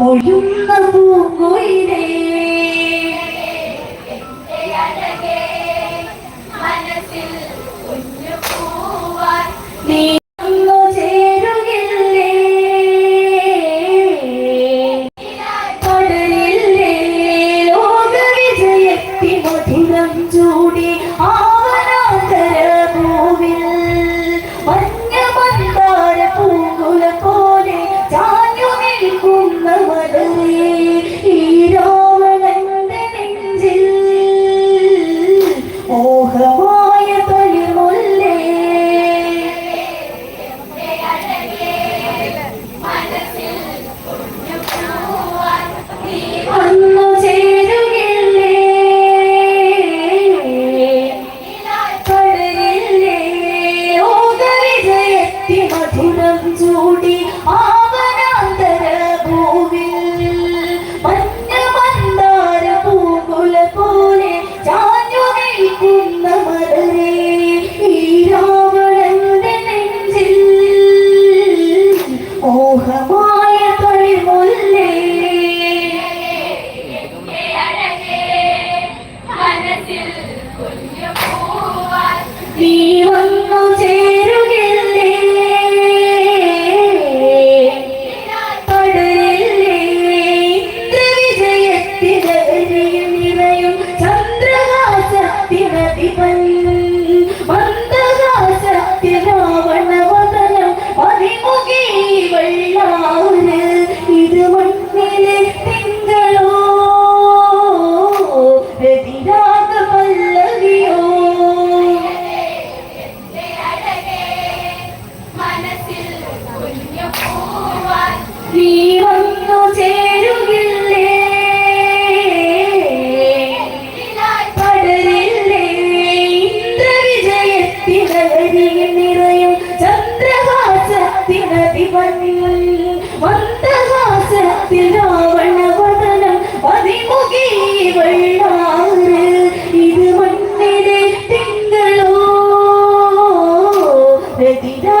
ഒഴുന്ന പൂങ്കുയിലേ திட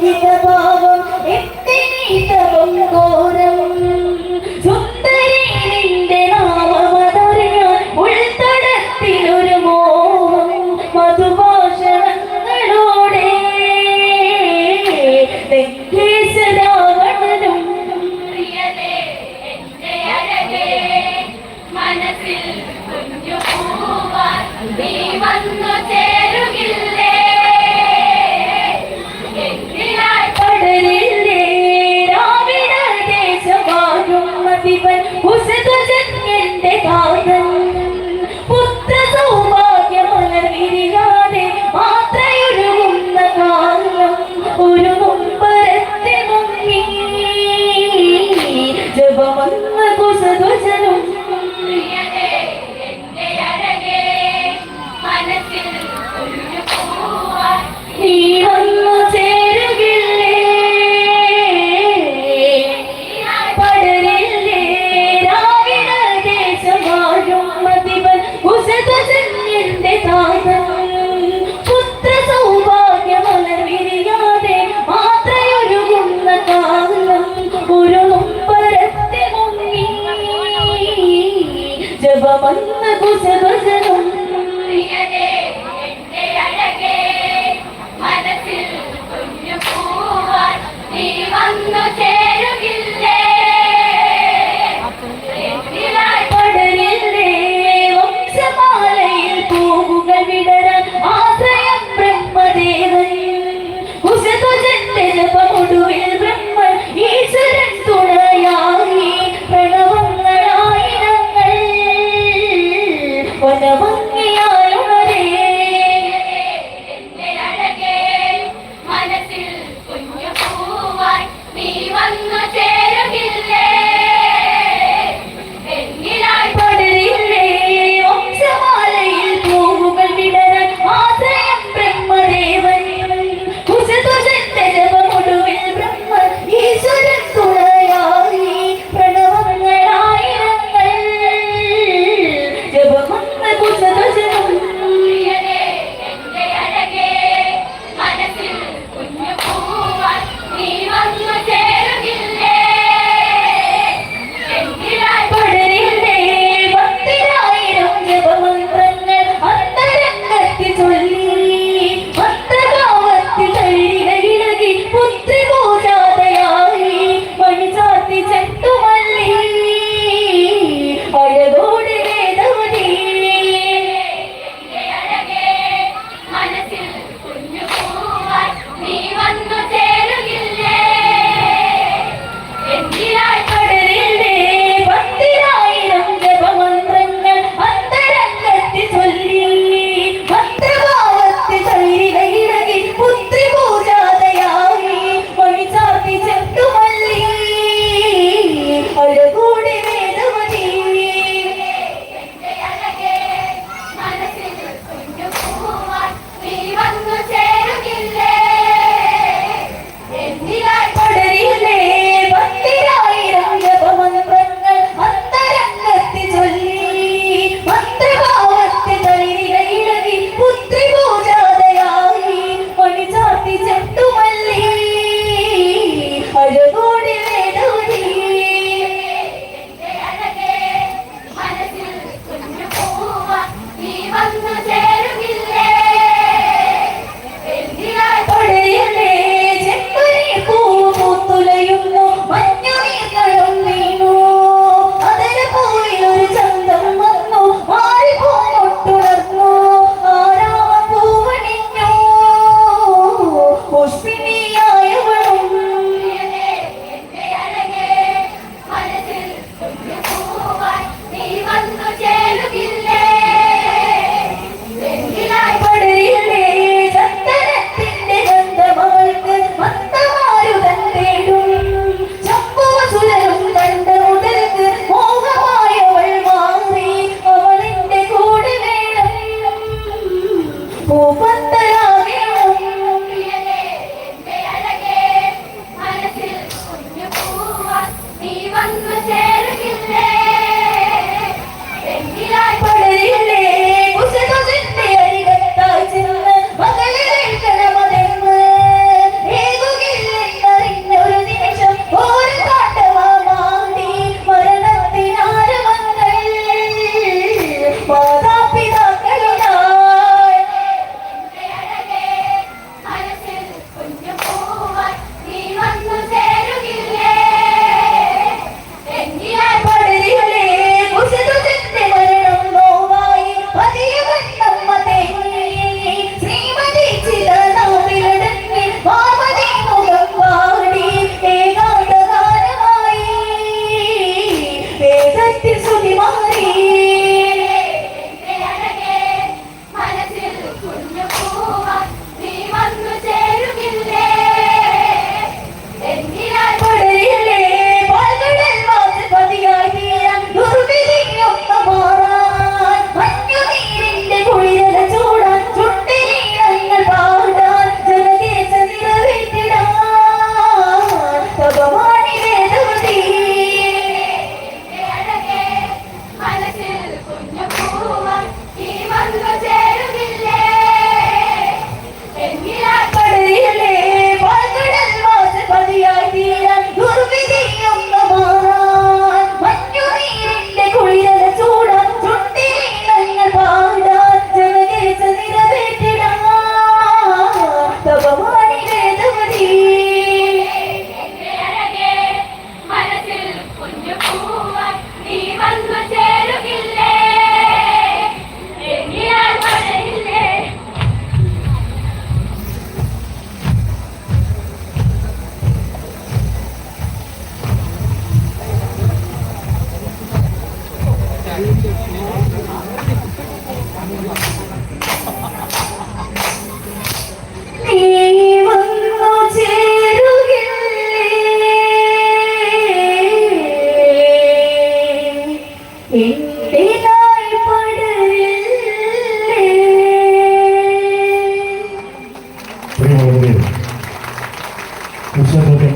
വിടഭാവം എത്തിനീതവും ഘോരം. സുന്ദരി നിന്റെ നാമമതറിയാൻ ഉൾത്തടത്തിനൊരു മോഹം മധുഭാഷണങ്ങളോടെ രാവണനും മനസ്സിൽ കുഞ്ഞു പൂവാൻ നീ വന്നു ചേ